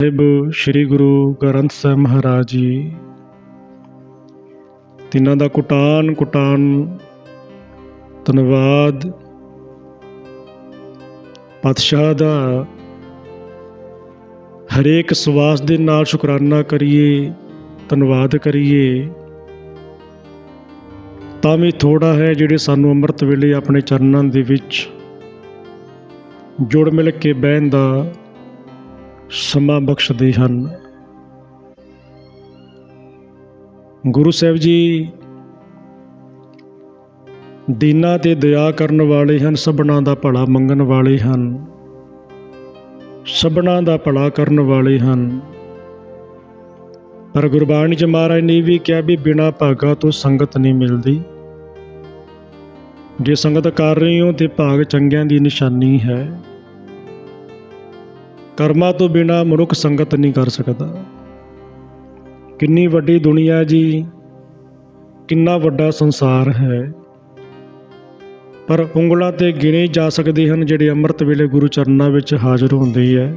ਸਾਹਿਬ, ਸ੍ਰੀ ਗੁਰੂ ਗ੍ਰੰਥ ਸਾਹਿਬ ਮਹਾਰਾਜ ਜੀ, ਤਿੰਨਾਂ ਦਾ ਕੁਟਾਨ ਕੁਟਾਨ ਧੰਨਵਾਦ। ਪਾਤਸ਼ਾਹ ਦਾ ਹਰੇਕ ਸਵਾਸ ਦੇ ਨਾਲ ਸ਼ੁਕਰਾਨਾ ਕਰੀਏ, ਧੰਨਵਾਦ ਕਰੀਏ। ਤਾਂ ਵੀ ਥੋੜਾ ਹੈ ਜਿਹੜੇ ਸਾਨੂੰ ਅੰਮ੍ਰਿਤ ਵੇਲੇ ਆਪਣੇ ਚਰਨਾਂ ਦੇ ਵਿੱਚ ਜੁੜ ਮਿਲ ਕੇ ਬਹਿਣ ਦਾ ਸਮਾਂ ਬਖਸ਼ਦੇ ਹਨ। ਗੁਰੂ ਸਾਹਿਬ ਜੀ ਦੀਨਾਂ ਤੇ ਦਇਆ ਕਰਨ ਵਾਲੇ ਹਨ, ਸਭਨਾਂ ਦਾ ਭਲਾ ਮੰਗਣ ਵਾਲੇ ਹਨ। ਸਭਨਾਂ ਦਾ ਭਲਾ ਕਰਨ ਵਾਲੇ ਹਨ। ਪਰ ਗੁਰਬਾਣੀ ਚ ਮਹਾਰਾਜ ਨੇ ਇਹ ਵੀ ਕਿਹਾ ਵੀ ਬਿਨਾ ਭਾਗਾ ਤੋਂ ਸੰਗਤ ਨਹੀਂ ਮਿਲਦੀ। ਜੇ ਸੰਗਤ ਕਰ ਰਹੀ ਹੋ ਤੇ ਭਾਗ ਚੰਗਿਆਂ ਦੀ ਨਿਸ਼ਾਨੀ ਹੈ। ਕਰਮਾਂ ਤੋਂ ਬਿਨਾ ਮਨੁੱਖ ਸੰਗਤ ਨਹੀਂ ਕਰ ਸਕਦਾ। ਕਿੰਨੀ ਵੱਡੀ ਦੁਨੀਆ ਜੀ, ਕਿੰਨਾ ਵੱਡਾ ਸੰਸਾਰ ਹੈ। ਪਰ ਉਂਗਲਾਂ ਤੇ ਗਿਣੇ ਜਾ ਸਕਦੇ ਹਨ ਜਿਹੜੇ ਅੰਮ੍ਰਿਤ ਵੇਲੇ ਗੁਰੂ ਚਰਨਾਂ ਵਿੱਚ ਹਾਜ਼ਰ ਹੁੰਦੇ ਹੈ,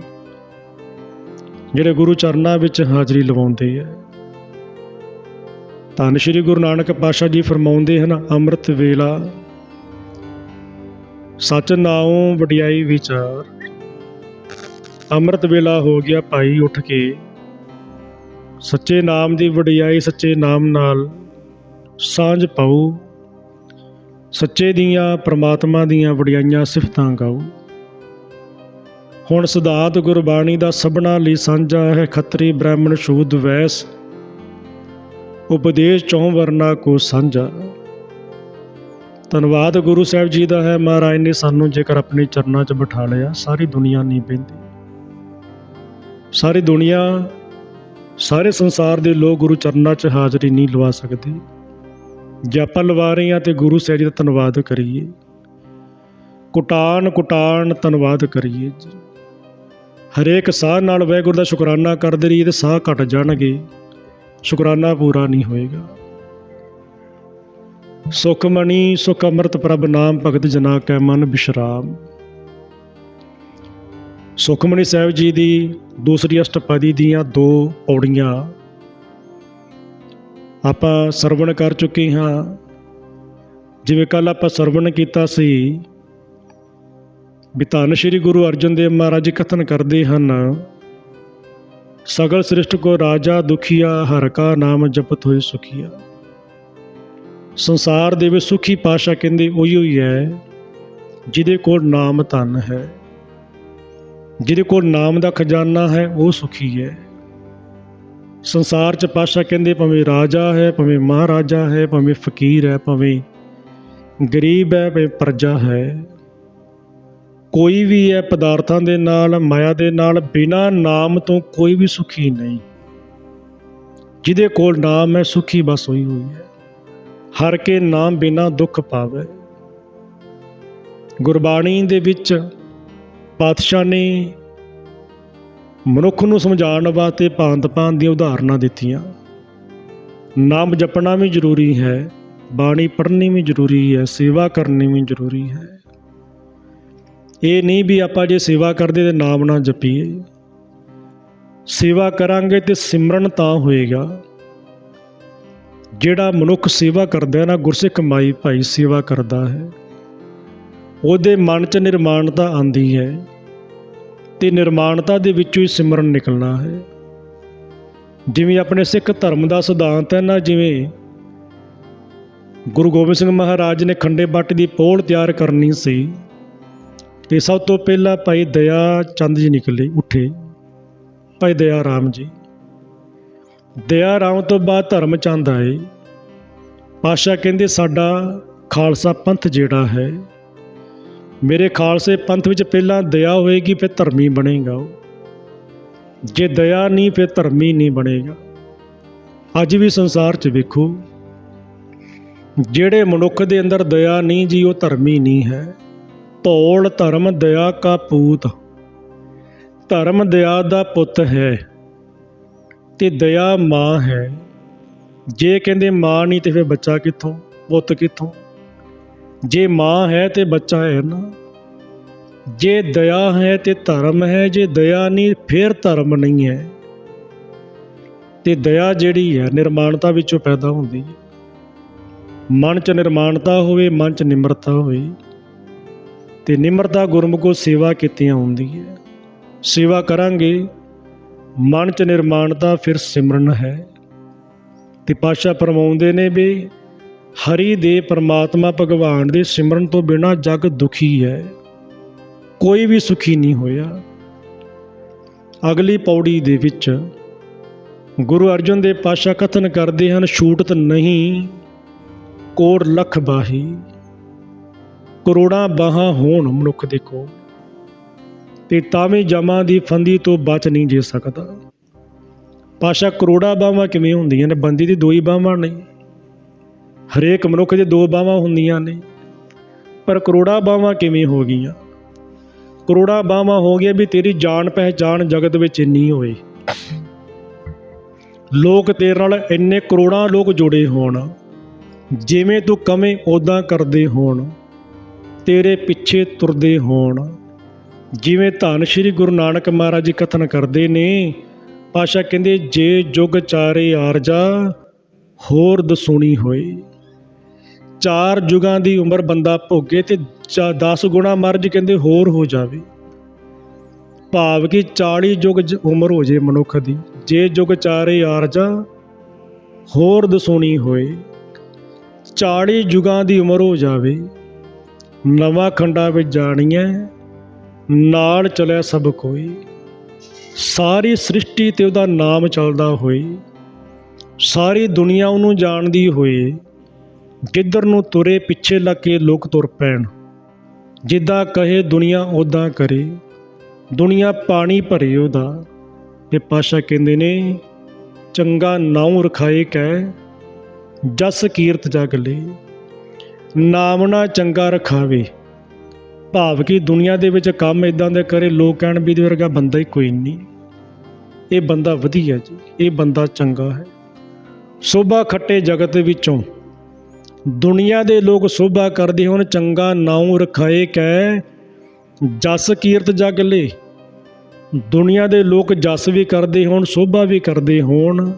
ਜਿਹੜੇ ਗੁਰੂ ਚਰਨਾਂ ਵਿੱਚ ਹਾਜ਼ਰੀ ਲਵਾਉਂਦੇ ਹੈ। ਧੰਨ ਸ਼੍ਰੀ ਗੁਰੂ ਨਾਨਕ ਪਾਤਸ਼ਾਹ ਜੀ ਫਰਮਾਉਂਦੇ ਹਨ, ਅੰਮ੍ਰਿਤ ਵੇਲਾ ਸਚ ਨਾਉ ਵਡਿਆਈ ਵਿਚਾਰ। ਅੰਮ੍ਰਿਤ ਵੇਲਾ ਹੋ ਗਿਆ ਭਾਈ ਉੱਠ ਕੇ। ਸੱਚੇ ਨਾਮ ਦੀ ਵਡਿਆਈ ਸੱਚੇ ਨਾਮ ਨਾਲ ਸਾਂਝ ਪਾਓ ਸੱਚੇ ਦੀਆਂ ਪ੍ਰਮਾਤਮਾ ਦੀਆਂ ਵਡਿਆਈਆਂ ਸਿਫਤਾਂ ਗਾਓ ਹੁਣ ਸਿਧਾਂਤ ਗੁਰਬਾਣੀ ਦਾ ਸਭਨਾ ਲਈ ਸਾਂਝਾ ਹੈ ਖੱਤਰੀ ਬ੍ਰਾਹਮਣ ਸ਼ੂਦ ਵੈਸ। ਉਪਦੇਸ਼ ਚੋਂ ਵਰਨਾ ਕੋ ਸਾਂਝਾ। ਧੰਨਵਾਦ ਗੁਰੂ ਸਾਹਿਬ ਜੀ ਦਾ ਹੈ ਮਹਾਰਾਜ ਨੇ ਸਾਨੂੰ ਜੇਕਰ ਆਪਣੇ ਚਰਨਾਂ 'ਚ ਬਿਠਾ ਲਿਆ, ਸਾਰੀ ਦੁਨੀਆ ਨਹੀਂ ਬਹਿੰਦੀ। ਸਾਰੀ ਦੁਨੀਆ, ਸਾਰੇ ਸੰਸਾਰ ਦੇ ਲੋਕ ਗੁਰੂ ਚਰਨਾਂ 'ਚ ਹਾਜ਼ਰੀ ਨਹੀਂ ਲਵਾ ਸਕਦੇ। ਜੇ ਆਪਾਂ ਲਵਾ ਰਹੇ ਹਾਂ ਤੇ ਗੁਰੂ ਸਾਹਿਬ ਜੀ ਦਾ ਧੰਨਵਾਦ ਕਰੀਏ। ਕੁਟਾਨ ਕੁਟਾਨ ਧੰਨਵਾਦ ਕਰੀਏ। ਹਰੇਕ ਸਾਹ ਨਾਲ ਵਾਹਿਗੁਰੂ ਦਾ ਸ਼ੁਕਰਾਨਾ ਕਰਦੇ ਰਹੀਏ ਤੇ ਸਾਹ ਘਟ ਜਾਣਗੇ। ਸ਼ੁਕਰਾਨਾ ਪੂਰਾ ਨਹੀਂ ਹੋਏਗਾ। ਸੁਖਮਣੀ ਸੁਖ ਅੰਮ੍ਰਿਤ ਪ੍ਰਭ ਨਾਮ ਭਗਤ ਜਨਾ ਕੈ ਮਨ ਬਿਸ਼ਰਾਮ। ਸੁਖਮਣੀ ਸਾਹਿਬ ਜੀ ਦੀ ਦੂਸਰੀ ਅਸ਼ਟਪਦੀ ਦੀਆਂ ਦੋ ਪੌੜੀਆਂ। ਆਪਾਂ ਸਰਵਣ ਕਰ ਚੁੱਕੇ ਹਾਂ। ਜਿਵੇਂ ਕੱਲ ਆਪਾਂ ਸਰਵਣ ਕੀਤਾ ਸੀ, ਵੀ ਧੰਨ ਸ਼੍ਰੀ ਗੁਰੂ ਅਰਜਨ ਦੇਵ ਮਹਾਰਾਜ ਜੀ ਕਥਨ ਕਰਦੇ ਹਨ, ਸਗਲ ਸ੍ਰਿਸ਼ਟ ਕੋ ਰਾਜਾ ਦੁਖੀਆ, ਹਰ ਕਾ ਨਾਮ ਜਪਤ ਹੋਏ ਸੁਖੀਆ। ਸੰਸਾਰ ਦੇ ਵਿੱਚ ਸੁਖੀ ਪਾਸ਼ਾ ਕਹਿੰਦੇ ਉਹੀ ਹੋਈ ਹੈ, ਜਿਹਦੇ ਕੋਲ ਨਾਮ ਧਨ ਹੈ। ਜਿਹਦੇ ਕੋਲ ਨਾਮ ਦਾ ਖਜ਼ਾਨਾ ਹੈ, ਉਹ ਸੁਖੀ ਹੈ। ਸੰਸਾਰ 'ਚ ਪਾਸ਼ਾ ਕਹਿੰਦੇ ਭਾਵੇਂ ਰਾਜਾ ਹੈ, ਭਾਵੇਂ ਮਹਾਰਾਜਾ ਹੈ, ਭਾਵੇਂ ਫਕੀਰ ਹੈ, ਭਾਵੇਂ ਗਰੀਬ ਹੈ, ਭਾਵੇਂ ਪ੍ਰਜਾ ਹੈ। ਕੋਈ ਵੀ ਹੈ ਪਦਾਰਥਾਂ ਦੇ ਨਾਲ, ਮਾਇਆ ਦੇ ਨਾਲ ਬਿਨਾ ਨਾਮ ਤੋਂ ਕੋਈ ਵੀ ਸੁਖੀ ਨਹੀਂ। ਜਿਹਦੇ ਕੋਲ ਨਾਮ ਹੈ, ਸੁਖੀ ਬਸ ਹੋਈ ਹੋਈ ਹੈ। ਹਰ ਕੇ ਨਾਮ ਬਿਨਾ ਦੁੱਖ ਪਾਵੇ। ਗੁਰਬਾਣੀ ਦੇ ਵਿੱਚ ਪਾਤਸ਼ਾਹ ਨੇ ਮਨੁੱਖ ਨੂੰ ਸਮਝਾਉਣ ਵਾਸਤੇ ਭਾਂਤ-ਭਾਂਤ ਦੀਆਂ ਉਦਾਹਰਨਾਂ ਦਿੱਤੀਆਂ। ਨਾਮ ਜਪਣਾ ਵੀ ਜ਼ਰੂਰੀ ਹੈ, ਬਾਣੀ ਪੜ੍ਹਨੀ ਵੀ ਜ਼ਰੂਰੀ ਹੈ, ਸੇਵਾ ਕਰਨੀ ਵੀ ਜ਼ਰੂਰੀ ਹੈ। ਇਹ ਨਹੀਂ ਵੀ ਆਪਾਂ ਜੇ ਸੇਵਾ ਕਰਦੇ ਤੇ ਨਾਮ ਨਾ ਜਪੀਏ। ਸੇਵਾ ਕਰਾਂਗੇ ਤੇ ਸਿਮਰਨ ਤਾਂ ਹੋਏਗਾ। ਜਿਹੜਾ ਮਨੁੱਖ ਸੇਵਾ ਕਰਦਾ ਹੈ ਨਾ, ਗੁਰਸਿੱਖ ਮਾਈ ਭਾਈ ਸੇਵਾ ਕਰਦਾ ਹੈ। ਉਹਦੇ ਮਨ 'ਚ ਨਿਰਮਾਣਤਾ ਆਂਦੀ ਹੈ। ਤੇ ਨਿਰਮਾਣਤਾ ਦੇ ਵਿੱਚੋਂ ਹੀ ਸਿਮਰਨ ਨਿਕਲਣਾ ਹੈ। ਜਿਵੇਂ ਆਪਣੇ ਸਿੱਖ ਧਰਮ ਦਾ ਸਿਧਾਂਤ ਹੈ ਨਾ, ਜਿਵੇਂ ਗੁਰੂ ਗੋਬਿੰਦ ਸਿੰਘ ਮਹਾਰਾਜ ਨੇ ਖੰਡੇ ਬੱਟ ਦੀ ਪੋਲ ਤਿਆਰ ਕਰਨੀ ਸੀ ਤੇ ਸਭ ਤੋਂ ਪਹਿਲਾਂ ਭਾਈ ਦਇਆ ਚੰਦ ਜੀ ਨਿਕਲੇ, ਉੱਠੇ। ਭਾਈ ਦਇਆ ਰਾਮ ਜੀ। ਦਇਆ ਰਾਮ ਤੋਂ ਬਾਅਦ ਧਰਮ ਚੰਦ ਆਏ। ਪਾਸ਼ਾ ਕਹਿੰਦੇ, ਸਾਡਾ ਖਾਲਸਾ ਪੰਥ ਜਿਹੜਾ ਹੈ ਮੇਰੇ ਖਾਲਸੇ ਪੰਥ ਵਿੱਚ ਪਹਿਲਾਂ ਦਇਆ ਹੋਏਗੀ, ਫਿਰ ਧਰਮੀ ਬਣੇਗਾ ਉਹ। ਜੇ ਦਇਆ ਨਹੀਂ, ਫਿਰ ਧਰਮੀ ਨਹੀਂ ਬਣੇਗਾ। ਅੱਜ ਵੀ ਸੰਸਾਰ 'ਚ ਵੇਖੋ, ਜਿਹੜੇ ਮਨੁੱਖ ਦੇ ਅੰਦਰ ਦਇਆ ਨਹੀਂ ਜੀ, ਉਹ ਧਰਮੀ ਨਹੀਂ ਹੈ। ਧੌਲ, ਧਰਮ, ਦਇਆ ਕਾ ਪੂਤ। ਧਰਮ ਦਇਆ ਦਾ ਪੁੱਤ ਹੈ ਤੇ ਦਇਆ ਮਾਂ ਹੈ। ਜੇ ਕਹਿੰਦੇ ਮਾਂ ਨਹੀਂ, ਤੇ ਫਿਰ ਬੱਚਾ ਕਿੱਥੋਂ, ਪੁੱਤ ਕਿੱਥੋਂ? ਜੇ ਮਾਂ ਹੈ ਤੇ ਬੱਚਾ ਹੈ ਨਾ। ਜੇ ਦਇਆ ਹੈ ਤੇ ਧਰਮ ਹੈ, ਜੇ ਦਇਆ ਨਹੀਂ ਫਿਰ ਧਰਮ ਨਹੀਂ ਹੈ। ਤੇ ਦਇਆ ਜਿਹੜੀ ਹੈ ਨਿਰਮਾਣਤਾ ਵਿੱਚੋਂ ਪੈਦਾ ਹੁੰਦੀ ਹੈ। ਮਨ 'ਚ ਨਿਰਮਾਣਤਾ ਹੋਵੇ, ਮਨ 'ਚ ਨਿਮਰਤਾ ਹੋਵੇ, ਤੇ ਨਿਮਰਤਾ ਗੁਰਮੁਖੋ ਸੇਵਾ ਕੀਤੀਆਂ ਹੁੰਦੀ ਹੈ। ਸੇਵਾ ਕਰਾਂਗੇ, ਮਨ 'ਚ ਨਿਰਮਾਣਤਾ ਫਿਰ ਸਿਮਰਨ ਹੈ। ਤੇ ਪਾਸ਼ਾ ਫਰਮਾਉਂਦੇ ਨੇ ਵੀ ਹਰੀ ਦੇ ਪਰਮਾਤਮਾ ਭਗਵਾਨ ਦੇ ਸਿਮਰਨ ਤੋਂ ਬਿਨਾ ਜਗ ਦੁਖੀ ਹੈ। ਕੋਈ ਵੀ ਸੁਖੀ ਨਹੀਂ ਹੋਇਆ। ਅਗਲੀ ਪੌੜੀ ਦੇ ਵਿੱਚ ਗੁਰੂ ਅਰਜਨ ਦੇ ਪਾਸ਼ਾ ਕਥਨ ਕਰਦੇ ਹਨ, ਛੂਟਤ ਨਹੀਂ ਕੋੜ ਲੱਖ ਬਾਹੀ, ਕਰੋੜਾਂ ਬਾਹਾਂ ਹੋਣ ਮਨੁੱਖ ਦੇ ਕੋਲ, ਤੇ ਤਾਵੇਂ ਜਮਾ ਦੀ ਫੰਦੀ ਤੋਂ ਬਚ ਨਹੀਂ ਜੇ ਸਕਦਾ। ਪਾਸ਼ਾ ਕਰੋੜਾਂ ਬਾਹਾਂ ਕਿਵੇਂ ਹੁੰਦੀਆਂ ਨੇ? ਬੰਦੀ ਦੀ ਦੋ ਹੀ ਬਾਹਾਂ ਨੇ ਹਰੇਕ ਮਨੁੱਖ ਦੇ ਦੋ ਬਾਹਾਂ ਹੁੰਦੀਆਂ ਨੇ, ਪਰ ਕਰੋੜਾਂ ਬਾਹਾਂ ਕਿਵੇਂ ਹੋ ਗਈਆਂ? ਕਰੋੜਾਂ ਬਾਹਾਂ ਹੋ ਗਿਆ ਵੀ ਤੇਰੀ ਜਾਣ ਪਹਿਚਾਣ ਜਗਤ ਵਿੱਚ ਇੰਨੀ ਹੋਏ। ਲੋਕ ਤੇਰੇ ਨਾਲ ਇੰਨੇ ਕਰੋੜਾਂ ਲੋਕ ਜੁੜੇ ਹੋਣ, ਜਿਵੇਂ ਤੂੰ ਕਵੇਂ ਉਦਾਂ ਕਰਦੇ ਹੋਣ, ਤੇਰੇ ਪਿੱਛੇ ਤੁਰਦੇ ਹੋਣ। ਜਿਵੇਂ ਧੰਨ ਸ਼੍ਰੀ ਗੁਰੂ ਨਾਨਕ ਮਹਾਰਾਜ ਜੀ ਕਥਨ ਕਰਦੇ ਨੇ ਪਾਸ਼ਾ ਕਹਿੰਦੇ, ਜੇ ਜੁਗ ਚਾਰੇ ਆਰਜਾ, ਹੋਰ ਦਸੂਣੀ ਹੋਏ। ਚਾਰ ਜੁਗਾਂ ਦੀ ਉਮਰ ਬੰਦਾ ਭੋਗੇ ਤੇ 10 ਗੁਣਾ ਮਰਜ ਕਹਿੰਦੇ ਹੋਰ ਹੋ ਜਾਵੇ। ਭਾਵ ਕਿ 40 ਯੁਗ ਜ- ਉਮਰ ਹੋ ਜੇ ਮਨੁੱਖ ਦੀ। ਜੇ ਜੁਗ ਚਾਰੇ ਆਰਜਾ, ਹੋਰ ਦਸੋਣੀ ਹੋਏ। 40 ਯੁਗਾਂ ਦੀ ਉਮਰ ਹੋ ਜਾਵੇ। ਨਵਾਂ ਖੰਡਾ ਵਿੱਚ ਜਾਣੀਐ, ਨਾਲ ਚਲਿਆ ਸਭ ਕੋਈ। ਸਾਰੀ ਸ੍ਰਿਸ਼ਟੀ ਤੇ ਉਹਦਾ ਨਾਮ ਚੱਲਦਾ ਹੋਏ। ਸਾਰੀ ਦੁਨੀਆ ਉਹਨੂੰ ਜਾਣਦੀ ਹੋਏ। ਜਿੱਧਰ ਨੂੰ ਤੁਰੇ ਪਿੱਛੇ ਲੱਗ ਕੇ ਲੋਕ ਤੁਰ ਪੈਣ। ਜਿੱਦਾਂ ਕਹੇ ਦੁਨੀਆ ਉਦਾਂ ਕਰੇ, ਦੁਨੀਆ ਪਾਣੀ ਭਰੇ ਉਹਦਾ। ਤੇ ਪਾਸ਼ਾ ਕਹਿੰਦੇ ਨੇ, ਚੰਗਾ ਨਾਉ ਰਖਾਏ ਕਹਿ, ਜਸ ਕੀਰਤ ਜਗ ਲੈ। ਨਾਮ ਨਾ ਚੰਗਾ ਰਖਾਵੇ। ਭਾਵ ਕਿ ਦੁਨੀਆ ਦੇ ਵਿੱਚ ਕੰਮ ਇਦਾਂ ਦੇ ਕਰੇ, ਲੋਕ ਕਹਿਣ ਵੀ ਇਹਦੇ ਵਰਗਾ ਬੰਦਾ ਹੀ ਕੋਈ ਨਹੀਂ। ਇਹ ਬੰਦਾ ਵਧੀਆ ਜੀ, ਇਹ ਬੰਦਾ ਚੰਗਾ ਹੈ। ਸੋਭਾ ਖੱਟੇ ਜਗਤ ਵਿੱਚੋਂ ਦੁਨੀਆ ਦੇ ਲੋਕ ਸੋਭਾ ਕਰਦੇ ਹੋਣ, ਚੰਗਾ ਨਾਉ ਰਖਾਏ ਕਹਿ ਜਸ ਕੀਰਤ ਜਗ ਲੈ। ਦੁਨੀਆ ਦੇ ਲੋਕ ਜਸ ਵੀ ਕਰਦੇ ਹੋਣ, ਸੋਭਾ ਵੀ ਕਰਦੇ ਹੋਣ,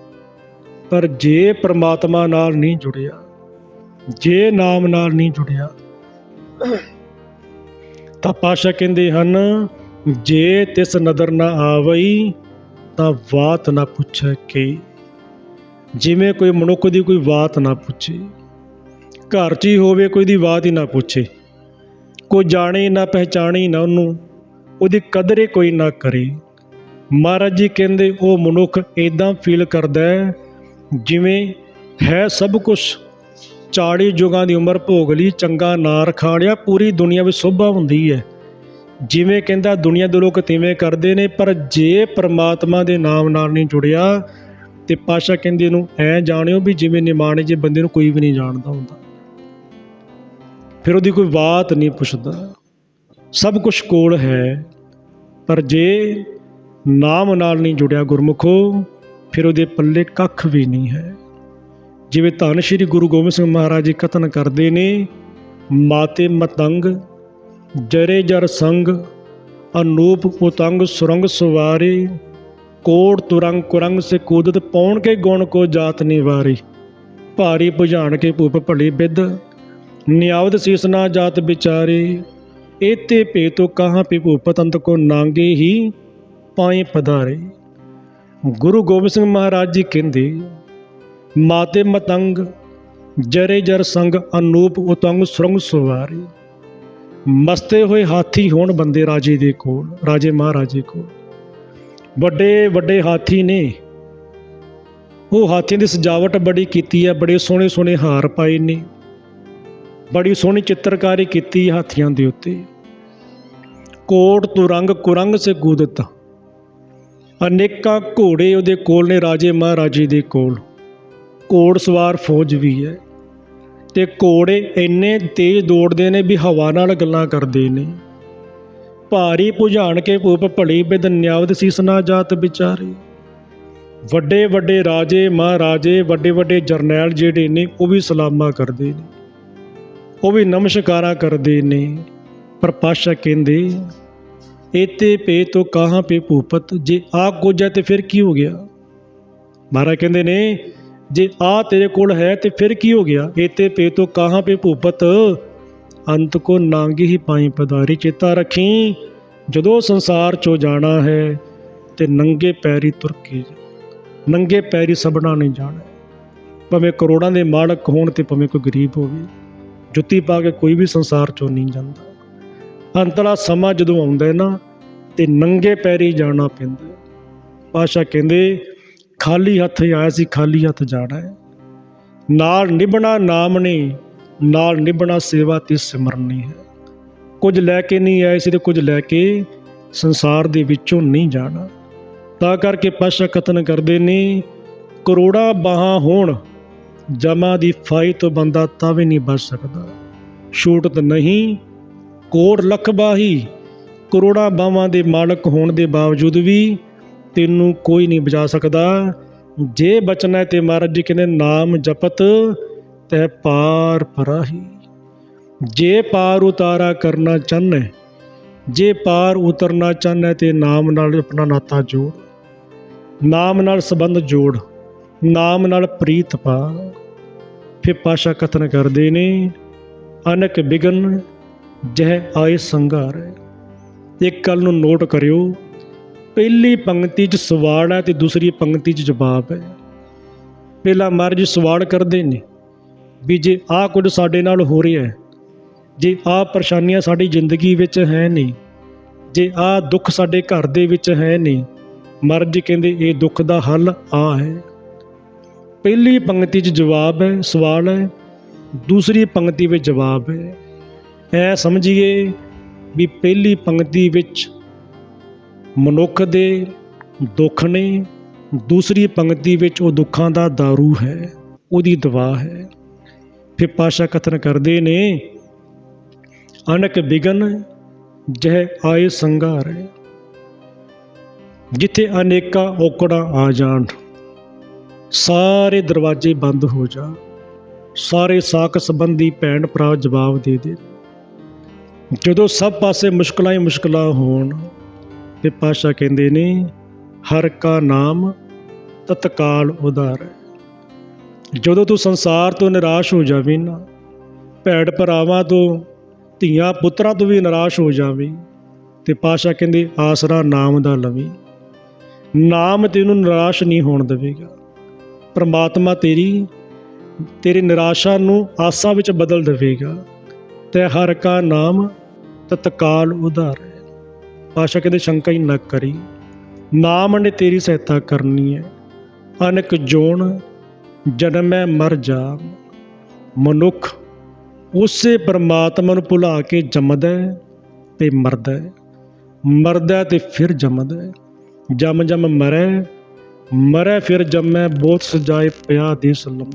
ਪਰ ਜੇ ਪ੍ਰਮਾਤਮਾ ਨਾਲ ਨਹੀਂ ਜੁੜਿਆ, ਜੇ ਨਾਮ ਨਾਲ ਨਹੀਂ ਜੁੜਿਆ, ਤਾਂ ਪਾਸ਼ਾ ਕਹਿੰਦੇ ਹਨ, ਜੇ ਤਿਸ ਨਦਰ ਨਾ ਆਵਈ, ਤਾਂ ਬਾਤ ਨਾ ਪੁੱਛੇ ਕਿ। ਜਿਵੇਂ ਕੋਈ ਮਨੁੱਖ ਦੀ ਕੋਈ ਬਾਤ ਨਾ ਪੁੱਛੇ। ਘਰ 'ਚ ਹੀ ਹੋਵੇ, ਕੋਈ ਦੀ ਬਾਤ ਹੀ ਨਾ ਪੁੱਛੇ। ਕੋਈ ਜਾਣੇ ਨਾ ਪਹਿਚਾਣੇ ਨਾ ਉਹਨੂੰ, ਉਹਦੀ ਕਦਰ ਕੋਈ ਨਾ ਕਰੇ। ਮਹਾਰਾਜ ਜੀ ਕਹਿੰਦੇ, ਉਹ ਮਨੁੱਖ ਇਦਾਂ ਫੀਲ ਕਰਦਾ ਜਿਵੇਂ ਹੈ ਸਭ ਕੁਝ 40 ਯੁਗਾਂ ਦੀ ਉਮਰ ਭੋਗ ਲਈ ਚੰਗਾ ਨਾਂ ਰਖਾ ਲਿਆ, ਪੂਰੀ ਦੁਨੀਆ ਵਿੱਚ ਸੋਭਾ ਹੁੰਦੀ ਹੈ। ਜਿਵੇਂ ਕਹਿੰਦਾ, ਦੁਨੀਆ ਦੇ ਲੋਕ ਤਿਵੇਂ ਕਰਦੇ ਨੇ, ਪਰ ਜੇ ਪ੍ਰਮਾਤਮਾ ਦੇ ਨਾਮ ਨਾਲ ਨਹੀਂ ਜੁੜਿਆ, ਤੇ ਪਾਸ਼ਾ ਕਹਿੰਦੇ ਨੂੰ, ਐ ਜਾਣਿਓ ਵੀ ਜਿਵੇਂ ਨਿਮਾਣੇ ਜੇ ਬੰਦੇ ਨੂੰ ਕੋਈ ਵੀ ਨਹੀਂ ਜਾਣਦਾ ਹੁੰਦਾ। ਫਿਰ ਉਹਦੀ ਕੋਈ ਬਾਤ ਨਹੀਂ ਪੁੱਛਦਾ। ਸਭ ਕੁਝ ਕੋਲ ਹੈ, ਪਰ ਜੇ ਨਾਮ ਨਾਲ ਨਹੀਂ ਜੁੜਿਆ ਗੁਰਮੁਖੋ, ਫਿਰ ਉਹਦੇ ਪੱਲੇ ਕੱਖ ਵੀ ਨਹੀਂ ਹੈ। ਜਿਵੇਂ ਧੰਨ ਸ਼੍ਰੀ ਗੁਰੂ ਗੋਬਿੰਦ ਸਿੰਘ ਮਹਾਰਾਜ ਜੀ ਕਥਨ ਕਰਦੇ ਨੇ, ਮਾਤੇ ਮਤੰਗ, ਜਰੇ ਜਰ ਸੰਗ, ਅਨੂਪ ਪੁਤੰਗ ਸੁਰੰਗ ਸੁਵਾਰੇ ਕੋੜ ਤੁਰੰਗ ਕੁਰੰਗ ਸੇ ਕੂਦਤ, ਪੌਣ ਕੇ ਗੁਣ ਕੋ ਜਾਤ ਨਿਵਾਰੀ। ਭਾਰੀ 부ਝਾਣ ਕੇ ਭੂਪ ਭਲੀ ਬਿਦ ਨਿਆਵਦ ਸੀਸ ਨਾ ਜਾਤ ਵਿਚਾਰੇ, ਏਤੇ ਭੇ ਤੋ ਕਹਾਂ ਪੇ ਭੂਪਤੰਤ ਕੋ ਨਾਂਗੇ ਹੀ ਪਾਏ ਪਧਾਰੇ। ਗੁਰੂ ਗੋਬਿੰਦ ਸਿੰਘ ਮਹਾਰਾਜ ਜੀ ਕਹਿੰਦੇ, ਮਾਤੇ ਮਤੰਗ, ਜਰੇ ਜਰ ਸੰਗ ਅਨੂਪ ਉਤੰਗ ਸੁਰੰਗ ਸੁਵਾਰੇ। ਮਸਤੇ ਹੋਏ ਹਾਥੀ ਹੋਣ ਬੰਦੇ ਰਾਜੇ ਦੇ ਕੋਲ, ਰਾਜੇ ਮਹਾਰਾਜੇ ਕੋਲ। ਵੱਡੇ ਵੱਡੇ ਹਾਥੀ ਨੇ। ਉਹ ਹਾਥੀਆਂ ਦੀ ਸਜਾਵਟ ਬੜੀ ਕੀਤੀ ਹੈ, ਬੜੇ ਸੋਹਣੇ ਸੋਹਣੇ ਹਾਰ ਪਾਏ ਨੇ। ਬੜੀ ਸੋਹਣੀ ਚਿੱਤਰਕਾਰੀ ਕੀਤੀ ਹਾਥੀਆਂ ਦੇ ਉੱਤੇ। ਕੋਟ ਤੁਰੰਗ ਕੁਰੰਗ ਸੇ ਗੂਦਤ ਅਨੇਕਾਂ ਘੋੜੇ ਉਹਦੇ ਕੋਲ ਨੇ, ਰਾਜੇ ਮਹਾਰਾਜੇ ਦੇ ਕੋਲ। ਘੋੜ ਸਵਾਰ ਫੌਜ ਵੀ ਹੈ। ਤੇ ਘੋੜੇ ਇੰਨੇ ਤੇਜ਼ ਦੌੜਦੇ ਨੇ ਵੀ ਹਵਾ ਨਾਲ ਗੱਲਾਂ ਕਰਦੇ ਨੇ। ਭਾਰੀ ਭੁਜਾਨ ਕੇ ਭੂਪ ਭਲੀ ਬਿਦ ਨਿਆਵਦ ਸੀਸ ਨਾ ਜਾਤ ਵਿਚਾਰੇ। ਵੱਡੇ ਵੱਡੇ ਰਾਜੇ, ਮਹਾਰਾਜੇ ਵੱਡੇ ਵੱਡੇ ਜਰਨੈਲ ਜਿਹੜੇ ਨੇ, ਉਹ ਵੀ ਸਲਾਮਾ ਕਰਦੇ ਨੇ। ਉਹ ਵੀ ਨਮਸ਼ਕਾਰਾ ਕਰਦੇ ਨੇ, ਪਰ ਪਾਸ਼ਾ ਕਹਿੰਦੇ ਇਤੇ ਪੇ ਤੋ ਕਹਾਂ ਪੇ ਭੂਪਤ, ਜੇ ਆ ਕੁਝ ਹੈ ਤੇ ਫਿਰ ਕੀ ਹੋ ਗਿਆ? ਮਹਾਰਾਜ ਕਹਿੰਦੇ ਨੇ, ਜੇ ਆ ਤੇਰੇ ਕੋਲ ਹੈ ਤੇ ਫਿਰ ਕੀ ਹੋ ਗਿਆ? ਇਤੇ ਪੇ ਤੋ ਕਹਾਂ ਪੇ ਭੂਪਤ, ਅੰਤ ਕੋ ਨਾਂਗੀ ਹੀ ਪਾਈ ਪਦਾਰੀ ਚੇਤਾ ਰੱਖੀ, ਜਦੋਂ ਸੰਸਾਰ ਚੋਂ ਜਾਣਾ ਹੈ ਤੇ ਨੰਗੇ ਪੈਰੀ ਤੁਰ ਕੇ ਜਾ। ਨੰਗੇ ਪੈਰੀ ਸਭਨਾ ਨਹੀਂ ਜਾਣਾ। ਭਾਵੇਂ ਕਰੋੜਾਂ ਦੇ ਮਾਲਕ ਹੋਣ ਤੇ ਭਾਵੇਂ ਕੋਈ ਗਰੀਬ ਹੋਵੇ। ਜੁੱਤੀ ਪਾ ਕੇ ਕੋਈ ਵੀ ਸੰਸਾਰ ਚੋਂ ਨਹੀਂ ਜਾਂਦਾ। ਅੰਤਲਾ ਸਮਾਂ ਜਦੋਂ ਆਉਂਦਾ ਹੈ ਨਾ, ਤੇ ਨੰਗੇ ਪੈਰੀ ਜਾਣਾ ਪੈਂਦਾ ਹੈ। ਪਾਸ਼ਾ ਕਹਿੰਦੇ, ਖਾਲੀ ਹੱਥ ਆਇਆ ਸੀ, ਖਾਲੀ ਹੱਥ ਜਾਣਾ ਹੈ। ਨਾਲ ਨਿਭਣਾ ਨਾਮ ਨੇ ਨਾਲ ਨਿਭਣਾ ਸੇਵਾ ਤੇ ਸਿਮਰਨੀ ਹੈ। ਕੁਝ ਲੈ ਕੇ ਨਹੀਂ ਆਏ ਸੀ ਤੇ ਕੁਝ ਲੈ ਕੇ ਸੰਸਾਰ ਦੇ ਵਿੱਚੋਂ ਨਹੀਂ ਜਾਣਾ। ਤਾਂ ਕਰਕੇ ਪਾਸ਼ਾ ਕਥਨ ਕਰਦੇ ਨੇ, ਕਰੋੜਾਂ ਬਾਹਾਂ ਹੋਣ ਜਮਾ ਦੀ ਫਾਈ ਤੋਂ ਬੰਦਾ ਤਾਂ ਵੀ ਨਹੀਂ ਬਚ ਸਕਦਾ। ਛੂਟ ਨਹੀਂ ਕੋਰ ਲੱਖ ਬਾਹੀ, ਕਰੋੜਾਂ ਬਾਹਾਂ ਦੇ ਮਾਲਕ ਹੋਣ ਦੇ ਬਾਵਜੂਦ ਵੀ ਤੈਨੂੰ ਕੋਈ ਨਹੀਂ ਬਚਾ ਸਕਦਾ। ਜੇ ਬਚਣਾ ਹੈ ਤੇ ਮਹਾਰਾਜ ਜੀ ਕਹਿੰਦੇ, ਨਾਮ ਜਪਤ, ਤੈ ਪਾਰ ਪਰਾਹੀ। ਜੇ ਪਾਰ ਉਤਾਰਾ ਕਰਨਾ ਚਾਹਨਾ ਜੇ ਪਾਰ ਉਤਰਨਾ ਚਾਹਨਾ ਹੈ ਤੇ ਨਾਮ ਨਾਲ ਆਪਣਾ ਨਾਤਾ ਜੋੜ। ਨਾਮ ਨਾਲ ਸੰਬੰਧ ਜੋੜ। ਨਾਮ ਨਾਲ ਪ੍ਰੀਤ ਪਾ। ਫਿਰ ਪਾਸ਼ਾ ਕਥਨ ਕਰਦੇ ਨੇ, ਅਨਕ ਬਿਗਨ ਜਹ ਆਏ ਸੰਘਾਰ। ਇੱਕ ਗੱਲ ਨੂੰ ਨੋਟ ਕਰਿਓ, ਪਹਿਲੀ ਪੰਕਤੀ 'ਚ ਸਵਾਲ ਹੈ ਤੇ ਦੂਸਰੀ ਪੰਕਤੀ 'ਚ ਜਵਾਬ ਹੈ। ਪਹਿਲਾ ਮਹਾਰਾਜ ਸਵਾਲ ਕਰਦੇ ਨੇ ਵੀ ਜੇ ਆਹ ਕੁਝ ਸਾਡੇ ਨਾਲ ਹੋ ਰਿਹਾ ਹੈ, ਜੇ ਆਹ ਪਰੇਸ਼ਾਨੀਆਂ ਸਾਡੀ ਜ਼ਿੰਦਗੀ ਵਿੱਚ ਹੈ ਨਹੀਂ, ਜੇ ਆਹ ਦੁੱਖ ਸਾਡੇ ਘਰ ਦੇ ਵਿੱਚ ਹੈ ਨਹੀਂ ਮਰਜ਼ ਕਹਿੰਦੇ ਇਹ ਦੁੱਖ ਦਾ ਹੱਲ ਆ ਹੈ। ਪਹਿਲੀ ਪੰਕਤੀ 'ਚ ਜਵਾਬ ਹੈ, ਸਵਾਲ ਹੈ, ਦੂਸਰੀ ਪੰਕਤੀ ਵਿੱਚ ਜਵਾਬ ਹੈ। ਐ ਸਮਝੀਏ ਵੀ ਪਹਿਲੀ ਪੰਕਤੀ ਵਿੱਚ ਮਨੁੱਖ ਦੇ ਦੁੱਖ ਨੇ, ਦੂਸਰੀ ਪੰਕਤੀ ਵਿੱਚ ਉਹ ਦੁੱਖਾਂ ਦਾ दारू ਹੈ, ਉਹਦੀ ਦਵਾ ਹੈ। ਫਿਰ ਪਾਸ਼ਾ ਕਥਨ ਕਰਦੇ ਨੇ, ਅਨਕ ਬਿਗਨ ਜਹ ਆਏ ਸੰਘਾਰ ਹੈ, ਜਿੱਥੇ ਅਨੇਕਾਂ ਔਕੜਾਂ ਆ ਜਾਣ। ਸਾਰੇ ਦਰਵਾਜ਼ੇ ਬੰਦ ਹੋ ਜਾ। ਸਾਰੇ ਸਾਕ ਸੰਬੰਧੀ ਭੈਣ ਭਰਾ ਜਵਾਬ ਦੇ ਦੇ। ਜਦੋਂ ਸਭ ਪਾਸੇ ਮੁਸ਼ਕਲਾਂ ਹੀ ਮੁਸ਼ਕਲਾਂ ਹੋਣ, ਤੇ ਪਾਸ਼ਾ ਕਹਿੰਦੇ ਨੇ, ਹਰ ਕਾ ਨਾਮ ਤਤਕਾਲ ਉਧਾਰ ਹੈ। ਜਦੋਂ ਤੂੰ ਸੰਸਾਰ ਤੋਂ ਨਿਰਾਸ਼ ਹੋ ਜਾਵੇਂ ਨਾ, ਭੈਣ ਭਰਾਵਾਂ ਤੋਂ, ਧੀਆਂ ਪੁੱਤਰਾਂ ਤੋਂ ਵੀ ਨਿਰਾਸ਼ ਹੋ ਜਾਵੇਂ, ਤੇ ਪਾਸ਼ਾ ਕਹਿੰਦੇ, ਆਸਰਾ ਨਾਮ ਦਾ ਲਵੀ। ਨਾਮ ਤੈਨੂੰ ਨਿਰਾਸ਼ ਨਹੀਂ ਹੋਣ ਦੇਵੇਗਾ। ਪ੍ਰਮਾਤਮਾ ਤੇਰੀ ਤੇਰੀ ਨਿਰਾਸ਼ਾ ਨੂੰ ਆਸਾ ਵਿੱਚ ਬਦਲ ਦੇਵੇਗਾ। ਤੇ ਹਰ ਕਾ ਨਾਮ ਤਤਕਾਲ ਉਧਾਰ। ਹੈ ਪਾਸ਼ਾ ਕਹਿੰਦੇ, ਸ਼ੰਕਾ ਹੀ ਨਾ ਕਰੀ। ਨਾਮ ਨੇ ਤੇਰੀ ਸਹਾਇਤਾ ਕਰਨੀ ਹੈ। ਅਨਕ ਜੋਨ ਜਨਮੈ ਮਰ ਜਾ ਮਨੁੱਖ ਉਸੇ ਪਰਮਾਤਮਾ ਨੂੰ ਭੁਲਾ ਕੇ ਜੰਮਦਾ ਹੈ ਤੇ ਮਰਦਾ। ਮਰਦਾ ਹੈ ਤੇ ਫਿਰ ਜੰਮਦਾ। ਜਮ ਜਮ ਮਰੈ ਮਰੈ ਫਿਰ ਜੰਮੈ ਬਹੁਤ ਸਜਾਏ ਪਿਆ ਦੇ ਸਲਮ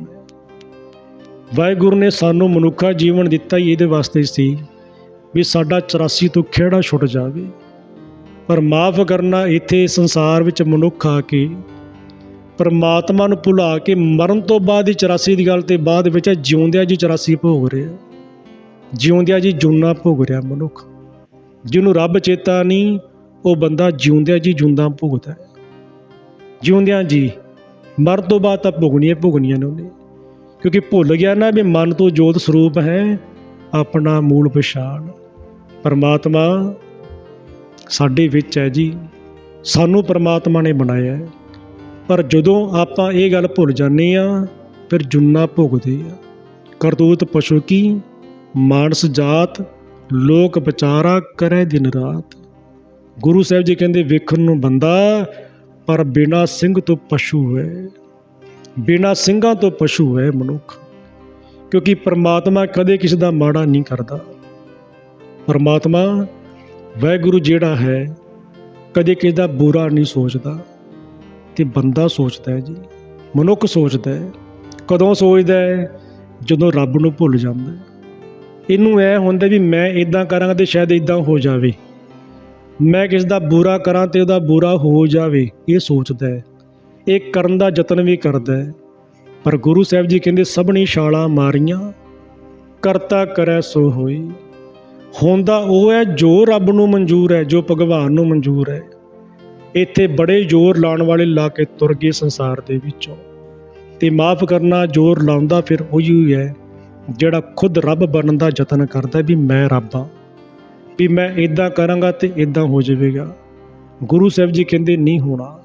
ਵਾਹਿਗੁਰੂ ਨੇ ਸਾਨੂੰ ਮਨੁੱਖਾ ਜੀਵਨ ਦਿੱਤਾ ਹੀ ਇਹਦੇ ਵਾਸਤੇ ਸੀ ਵੀ ਸਾਡਾ 84 ਤੋਂ ਖਿਹੜਾ ਛੁੱਟ ਜਾਵੇ। ਪਰ ਮਾਫ ਕਰਨਾ ਇੱਥੇ ਸੰਸਾਰ ਵਿੱਚ ਮਨੁੱਖ ਆ ਕੇ, ਪਰਮਾਤਮਾ ਨੂੰ ਭੁਲਾ ਕੇ ਮਰਨ ਤੋਂ ਬਾਅਦ ਹੀ 84 ਦੀ ਗੱਲ ਤੇ ਬਾਅਦ ਵਿੱਚ ਜਿਉਂਦਿਆਂ ਜੀ 84 ਭੋਗ ਰਿਹਾ। ਜਿਉਂਦਿਆਂ ਜੀ ਜੂਨਾ ਭੋਗ ਰਿਹਾ ਮਨੁੱਖ। ਜਿਹਨੂੰ ਰੱਬ ਚੇਤਾ ਨਹੀਂ, ਉਹ ਬੰਦਾ ਜਿਉਂਦਿਆਂ ਜੀ ਜੁੰਦਾ ਭੋਗਦਾ ਹੈ। ਜਿਉਂਦਿਆਂ ਜੀ, ਮਰਨ ਤੋਂ ਬਾਅਦ ਤਾਂ ਭੁਗਣੀਆਂ ਭੁਗਣੀਆਂ ਨੇ ਉਹਨੇ। ਕਿਉਂਕਿ ਭੁੱਲ ਗਿਆ ਨਾ ਵੀ ਮਨ ਤੋਂ ਜੋਤ ਸਰੂਪ ਹੈ, ਆਪਣਾ ਮੂਲ ਪਛਾਣ। ਪਰਮਾਤਮਾ ਸਾਡੇ ਵਿੱਚ ਹੈ ਜੀ, ਸਾਨੂੰ ਪਰਮਾਤਮਾ ਨੇ ਬਣਾਇਆ ਹੈ। ਪਰ ਜਦੋਂ ਆਪਾਂ ਇਹ ਗੱਲ ਭੁੱਲ ਜਾਂਦੇ ਆ ਫਿਰ ਜੁੰਨਾ ਭੁਗਦੇ ਆ ਕਰਤੂਤ ਪਸ਼ੂ ਕੀ, ਮਾਨਸ ਜਾਤ, ਲੋਕ ਵਿਚਾਰਾ ਕਰੇ ਦਿਨ ਰਾਤ। ਗੁਰੂ ਸਾਹਿਬ ਜੀ ਕਹਿੰਦੇ, ਵੇਖਣ ਨੂੰ ਬੰਦਾ ਪਰ ਬਿਨਾ ਸਿੰਘ ਤੋਂ ਪਸ਼ੂ ਹੈ। ਬਿਨਾ ਸਿੰਘਾਂ ਤੋਂ ਪਸ਼ੂ ਹੈ ਮਨੁੱਖ। ਕਿਉਂਕਿ ਪਰਮਾਤਮਾ ਕਦੇ ਕਿਸੇ ਦਾ ਮਾੜਾ ਨਹੀਂ ਕਰਦਾ। ਪਰਮਾਤਮਾ ਵਾਹਿਗੁਰੂ ਜਿਹੜਾ ਹੈ, ਕਦੇ ਕਿਸੇ ਦਾ ਬੁਰਾ ਨਹੀਂ ਸੋਚਦਾ। ਤੇ ਬੰਦਾ ਸੋਚਦਾ ਹੈ ਜੀ, ਮਨੁੱਖ ਸੋਚਦਾ ਹੈ। ਕਦੋਂ ਸੋਚਦਾ ਹੈ? ਜਦੋਂ ਰੱਬ ਨੂੰ ਭੁੱਲ ਜਾਂਦਾ ਹੈ। ਇਹਨੂੰ ਐ ਹੁੰਦਾ ਵੀ ਮੈਂ ਇਦਾਂ ਕਰਾਂਗਾ ਤੇ ਸ਼ਾਇਦ ਇਦਾਂ ਹੋ ਜਾਵੇ। ਮੈਂ ਕਿਸ ਦਾ ਬੁਰਾ ਕਰਾਂ ਤੇ ਉਹਦਾ ਬੁਰਾ ਹੋ ਜਾਵੇ, ਇਹ ਸੋਚਦਾ ਹੈ। ਇਹ ਕਰਨ ਦਾ ਯਤਨ ਵੀ ਕਰਦਾ ਹੈ। ਪਰ ਗੁਰੂ ਸਾਹਿਬ ਜੀ ਕਹਿੰਦੇ ਸਭਨੀ ਛਾਲਾਂ ਮਾਰੀਆਂ, ਕਰਤਾ ਕਰੈ ਸੋ ਹੋਈ। ਹੁੰਦਾ ਉਹ ਹੈ ਜੋ ਰੱਬ ਨੂੰ ਮਨਜ਼ੂਰ ਹੈ, ਜੋ ਭਗਵਾਨ ਨੂੰ ਮਨਜ਼ੂਰ ਹੈ। ਇੱਥੇ ਬੜੇ ਜ਼ੋਰ ਲਾਉਣ ਵਾਲੇ ਲਾ ਕੇ ਤੁਰ ਗਏ ਸੰਸਾਰ ਦੇ ਵਿੱਚੋਂ। ਤੇ ਮਾਫ ਕਰਨਾ, ਜ਼ੋਰ ਲਾਉਂਦਾ ਫਿਰ ਉਹੀ ਹੈ, ਜਿਹੜਾ ਖੁਦ ਰੱਬ ਬਣਨ ਦਾ ਯਤਨ ਕਰਦਾ ਵੀ ਮੈਂ ਰੱਬ ਹਾਂ। ਵੀ ਮੈਂ ਇਦਾਂ ਕਰਾਂਗਾ ਤੇ ਇਦਾਂ ਹੋ ਜਾਵੇਗਾ। ਗੁਰੂ ਸਾਹਿਬ ਜੀ ਕਹਿੰਦੇ, ਨਹੀਂ ਹੋਣਾ।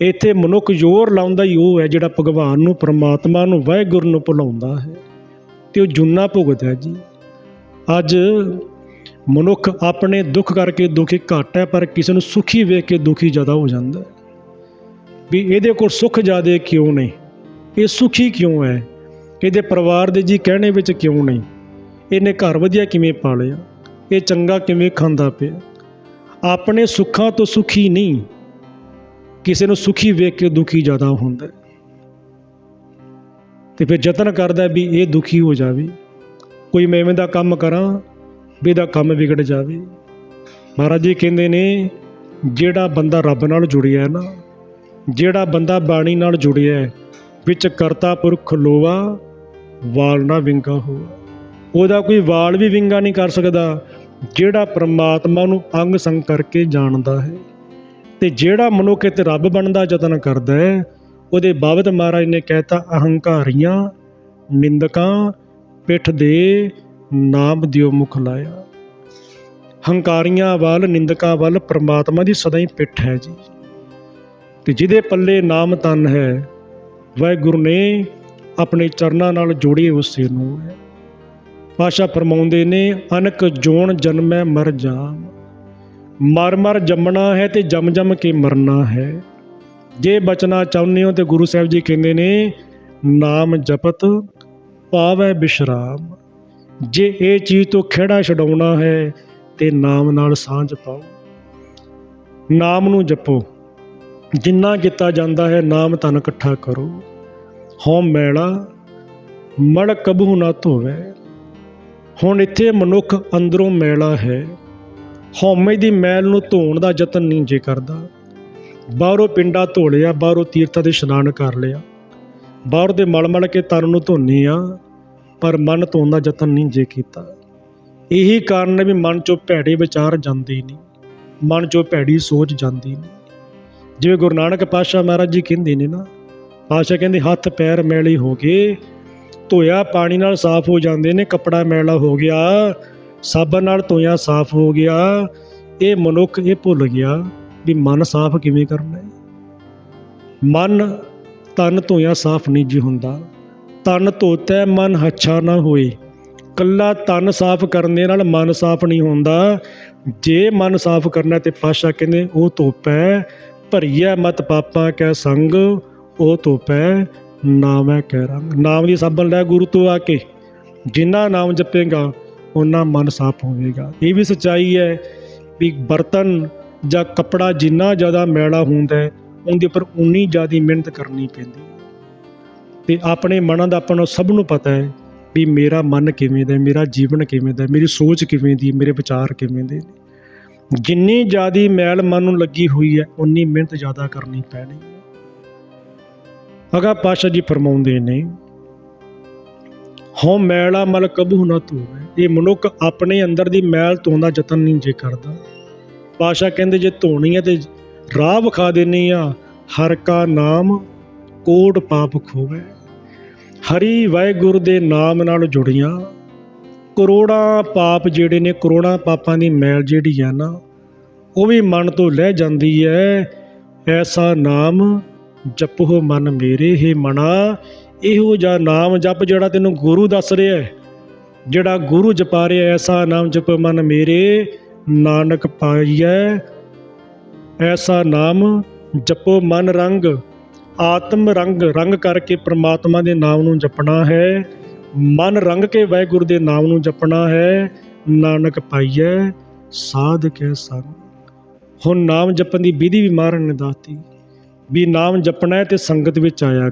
ਇੱਥੇ ਮਨੁੱਖ ਜ਼ੋਰ ਲਾਉਂਦਾ ਹੀ ਉਹ ਹੈ ਜਿਹੜਾ ਭਗਵਾਨ ਨੂੰ, ਪਰਮਾਤਮਾ ਨੂੰ, ਵਾਹਿਗੁਰੂ ਨੂੰ ਭੁਲਾਉਂਦਾ ਹੈ ਤੇ ਉਹ ਜੁਨਾ ਭੁਗਤਦਾ ਜੀ। ਅੱਜ ਮਨੁੱਖ ਆਪਣੇ ਦੁੱਖ ਕਰਕੇ ਦੁਖੀ ਘੱਟ ਹੈ, ਪਰ ਕਿਸੇ ਨੂੰ ਸੁਖੀ ਵੇਖ ਕੇ ਦੁਖੀ ਜ਼ਿਆਦਾ ਹੋ ਜਾਂਦਾ ਵੀ ਇਹਦੇ ਕੋਲ ਸੁੱਖ ਜ਼ਿਆਦੇ ਕਿਉਂ ਨਹੀਂ? ਇਹ ਸੁਖੀ ਕਿਉਂ ਹੈ? ਇਹਦੇ ਪਰਿਵਾਰ ਦੇ ਜੀ ਕਹਿਣੇ ਵਿੱਚ ਕਿਉਂ ਨਹੀਂ? ਇਹਨੇ ਘਰ ਵਧੀਆ ਕਿਵੇਂ ਪਾਲਿਆ? ਇਹ ਚੰਗਾ ਕਿਵੇਂ ਖਾਂਦਾ ਪਿਆ? ਆਪਣੇ ਸੁੱਖਾਂ ਤੋਂ ਸੁਖੀ ਨਹੀਂ ਕਿਸੇ ਨੂੰ ਸੁਖੀ ਵੇਖ ਕੇ ਦੁਖੀ ਜ਼ਿਆਦਾ ਹੁੰਦਾ ਹੈ। ਤੇ ਫਿਰ ਯਤਨ ਕਰਦਾ ਵੀ ਇਹ ਦੁਖੀ ਹੋ ਜਾਵੇ। ਕੋਈ ਮੈਂ ਐਵੇਂ ਦਾ ਕੰਮ ਕਰਾਂ ਵੀ ਇਹਦਾ ਕੰਮ ਵਿਗੜ ਜਾਵੇ। ਮਹਾਰਾਜ ਜੀ ਕਹਿੰਦੇ ਨੇ ਜਿਹੜਾ ਬੰਦਾ ਰੱਬ ਨਾਲ ਜੁੜਿਆ ਹੈ ਨਾ ਜਿਹੜਾ ਬੰਦਾ ਬਾਣੀ ਨਾਲ ਜੁੜਿਆ ਹੈ, ਵਿੱਚ ਕਰਤਾ ਪੁਰਖ ਲੋਵਾ ਵਾਲ ਨਾ ਵਿੰਗਾ ਹੋਆ ਉਹਦਾ ਕੋਈ ਵਾਲ ਵੀ ਵਿੰਗਾ ਨਹੀਂ ਕਰ ਸਕਦਾ ਜਿਹੜਾ ਪਰਮਾਤਮਾ ਨੂੰ ਅੰਗ ਸੰਗ ਕਰਕੇ ਜਾਣਦਾ ਹੈ ਤੇ ਜਿਹੜਾ ਮਨੁੱਖ ਤੇ ਰੱਬ ਬਣਦਾ ਯਤਨ ਕਰਦਾ ਹੈ, ਉਹਦੇ ਬਾਬਤ ਮਹਾਰਾਜ ਨੇ ਕਹਿਤਾ, ਅਹੰਕਾਰੀਆਂ, ਨਿੰਦਕਾਂ, ਪਿੱਠ ਦੇ ਨਾਮ ਦਿਓ ਮੁਖ ਲਾਇਆ। ਹੰਕਾਰੀਆਂ ਵੱਲ, ਨਿੰਦਕਾਂ ਵੱਲ ਪ੍ਰਮਾਤਮਾ ਦੀ ਸਦਾ ਹੀ ਪਿੱਠ ਹੈ ਜੀ। ਤੇ ਜਿਹਦੇ ਪੱਲੇ ਨਾਮ ਤਨ ਹੈ, ਵਾਹਿਗੁਰੂ ਨੇ ਆਪਣੇ ਚਰਨਾਂ ਨਾਲ ਜੋੜੀ ਉਸੇ ਨੂੰ। ਹੈ ਪਾਸ਼ਾ ਫਰਮਾਉਂਦੇ ਨੇ, ਅਨਕ ਜੋਣ ਜਨਮੈ ਮਰ ਜਾਮ ਮਰ ਮਰ ਜੰਮਣਾ ਹੈ ਤੇ ਜਮ ਜਮ ਕੇ ਮਰਨਾ ਹੈ। ਜੇ ਬਚਣਾ ਚਾਹੁੰਦੇ ਹੋ ਤੇ ਗੁਰੂ ਸਾਹਿਬ ਜੀ ਕਹਿੰਦੇ ਨੇ, ਨਾਮ ਜਪਤ, ਪਾਵੈ ਬਿਸ਼ਰਾਮ। ਜੇ ਇਹ ਚੀਜ਼ ਤੋਂ ਖਿਹੜਾ ਛਡਾਉਣਾ ਹੈ, ਤੇ ਨਾਮ ਨਾਲ ਸਾਂਝ ਪਾਓ। ਨਾਮ ਨੂੰ ਜਪੋ। ਜਿੰਨਾ ਕੀਤਾ ਜਾਂਦਾ ਹੈ, ਨਾਮ ਤਨ ਇਕੱਠਾ ਕਰੋ। ਹਉ ਮੈਲਾ, ਮੜ ਕਬੂ ਨਾ ਧੋਵੇ। ਹੁਣ ਇੱਥੇ ਮਨੁੱਖ ਅੰਦਰੋਂ ਮੈਲਾ ਹੈ। ਹਉਮੈ ਦੀ ਮੈਲ ਨੂੰ ਧੋਣ ਦਾ ਯਤਨ ਨਹੀਂ ਜੇ ਕਰਦਾ। ਬਾਹਰੋਂ ਪਿੰਡਾ ਧੋ ਲਿਆ ਬਾਹਰੋਂ ਤੀਰਥਾਂ ਦੇ ਇਸ਼ਨਾਨ ਕਰ ਲਿਆ। ਬਾਹਰ ਦੇ ਮਲ ਮਲ ਕੇ ਤਨ ਨੂੰ ਧੋਨੀ ਆ, ਪਰ ਮਨ ਧੋਣ ਦਾ ਯਤਨ ਨਹੀਂ ਜੇ ਕੀਤਾ। ਇਹੀ ਕਾਰਨ ਹੈ ਵੀ ਮਨ ਚੋਂ ਭੈੜੇ ਵਿਚਾਰ ਜਾਂਦੇ ਹੀ ਨਹੀਂ। ਮਨ ਚੋਂ ਭੈੜੀ ਸੋਚ ਜਾਂਦੀ ਨਹੀਂ। ਜਿਵੇਂ ਗੁਰੂ ਨਾਨਕ ਪਾਤਸ਼ਾਹ ਮਹਾਰਾਜ ਜੀ ਕਹਿੰਦੇ ਨੇ ਨਾ, ਪਾਤਸ਼ਾਹ ਕਹਿੰਦੇ ਹੱਥ ਪੈਰ ਮੈਲੇ ਹੋ ਗਏ ਧੋਇਆ, ਪਾਣੀ ਨਾਲ ਸਾਫ਼ ਹੋ ਜਾਂਦੇ ਨੇ, ਕੱਪੜਾ ਮੈਲਾ ਹੋ ਗਿਆ, ਸਾਬਣ ਨਾਲ ਧੋਇਆ, ਸਾਫ਼ ਹੋ ਗਿਆ। ਇਹ ਮਨੁੱਖ, ਇਹ ਭੁੱਲ ਗਿਆ ਵੀ ਮਨ ਸਾਫ਼ ਕਿਵੇਂ ਕਰਨਾ ਹੈ। ਮਨ ਤਨ ਧੋਇਆ ਸਾਫ਼ ਨਹੀਂ ਜੀ ਹੁੰਦਾ। ਤਨ ਧੋਤੈ ਮਨ ਹੱਛਾ ਨਾ ਹੋਏ। ਕੱਲਾ ਤਨ ਸਾਫ਼ ਕਰਨ ਦੇ ਨਾਲ ਮਨ ਸਾਫ਼ ਨਹੀਂ ਹੁੰਦਾ। ਜੇ ਮਨ ਸਾਫ਼ ਕਰਨਾ ਤੇ ਪਾਸ਼ਾ ਕਹਿੰਦੇ, ਉਹ ਧੋਪੈ, ਭਰੀਐ ਮਤ ਪਾਪਾਂ ਕੈ ਸੰਗ, ਉਹ ਧੋਪੈ ਨਾਮ ਹੈ ਕਹਿ ਰੰਗ ਨਾਮ ਦੀ ਸਾਬਣ ਲੈ ਗੁਰੂ ਤੋਂ ਆ ਕੇ। ਜਿੰਨਾ ਨਾਮ ਜਪੇਗਾ ਉਹਨਾਂ ਮਨ ਸਾਫ਼ ਹੋਵੇਗਾ। ਇਹ ਵੀ ਸੱਚਾਈ ਹੈ ਵੀ ਬਰਤਨ ਜਾਂ ਕੱਪੜਾ ਜਿੰਨਾ ਜ਼ਿਆਦਾ ਮੈਲਾ ਹੁੰਦਾ ਹੈ, ਉਹਦੇ ਉੱਪਰ ਉਨੀ ਜ਼ਿਆਦਾ ਮਿਹਨਤ ਕਰਨੀ ਪੈਂਦੀ ਹੈ। ਤੇ ਆਪਣੇ ਮਨਾਂ ਦਾ ਆਪਾਂ ਨੂੰ ਸਭ ਨੂੰ ਪਤਾ ਹੈ ਵੀ ਮੇਰਾ ਮਨ ਕਿਵੇਂ ਦਾ ਮੇਰਾ ਜੀਵਨ ਕਿਵੇਂ ਦਾ ਮੇਰੀ ਸੋਚ ਕਿਵੇਂ ਦੀ ਮੇਰੇ ਵਿਚਾਰ ਕਿਵੇਂ ਦੇ ਜਿੰਨੀ ਜ਼ਿਆਦੀ ਮੈਲ ਮਨ ਨੂੰ ਲੱਗੀ ਹੋਈ ਹੈ ਉਨੀ ਮਿਹਨਤ ਜ਼ਿਆਦਾ ਕਰਨੀ ਪੈਣੀ ਅਗਾ ਪਾਸ਼ਾ ਜੀ ਫਰਮਾਉਂਦੇ ਨੇ, ਹਉ ਮੈਲਾ ਮਲ ਕਬੂ ਨਾ ਧੋਵੇ ਇਹ ਮਨੁੱਖ ਆਪਣੇ ਅੰਦਰ ਦੀ ਮੈਲ ਧੋਣ ਦਾ ਯਤਨ ਨਹੀਂ ਜੇ ਕਰਦਾ। ਪਾਸ਼ਾ ਕਹਿੰਦੇ ਜੇ ਧੋਣੀ ਹੈ ਤੇ ਰਾਹ ਵਿਖਾ ਦੇਣੀ ਆ ਹਰ ਕਾ ਨਾਮ ਕੋਟ ਪਾਪ ਖੋਵੇ। ਹਰੀ ਵਾਹਿਗੁਰੂ ਦੇ ਨਾਮ ਨਾਲ ਜੁੜੀਆਂ। ਕਰੋੜਾਂ ਪਾਪ ਜਿਹੜੇ ਨੇ, ਕਰੋੜਾਂ ਪਾਪਾਂ ਦੀ ਮੈਲ ਜਿਹੜੀ ਆ ਨਾ, ਉਹ ਵੀ ਮਨ ਤੋਂ ਲਹਿ ਜਾਂਦੀ ਹੈ। ਐਸਾ ਨਾਮ ਜਪੋ ਮਨ ਮੇਰੇ ਹੀ ਮਨਾ, ਇਹੋ ਜਿਹਾ ਨਾਮ ਜਪ ਜਿਹੜਾ ਤੈਨੂੰ ਗੁਰੂ ਦੱਸ ਰਿਹਾ ਹੈ। ਜਿਹੜਾ ਗੁਰੂ ਜਪਾ ਰਿਹਾ ਐਸਾ ਨਾਮ ਜਪ ਮਨ ਮੇਰੇ, ਨਾਨਕ ਪਾਈਐ। ਐਸਾ ਨਾਮ ਜਪੋ ਮਨ ਰੰਗ, ਆਤਮ ਰੰਗ ਰੰਗ ਕਰਕੇ ਪ੍ਰਮਾਤਮਾ ਦੇ ਨਾਮ ਨੂੰ ਜਪਣਾ ਹੈ। ਮਨ ਰੰਗ ਕੇ ਵਾਹਿਗੁਰੂ ਦੇ ਨਾਮ ਨੂੰ ਜਪਣਾ ਹੈ। ਨਾਨਕ ਪਾਈਐ, ਸਾਧ ਕੇ ਸੰਗ। ਹੁਣ ਨਾਮ ਜਪਣ ਦੀ ਵਿਧੀ ਵੀ ਮਾਰਨ ਨੇ ਦੱਸਤੀ। ਵੀ ਨਾਮ ਜਪਣਾ ਹੈ ਤੇ ਸੰਗਤ ਵਿੱਚ ਆਇਆ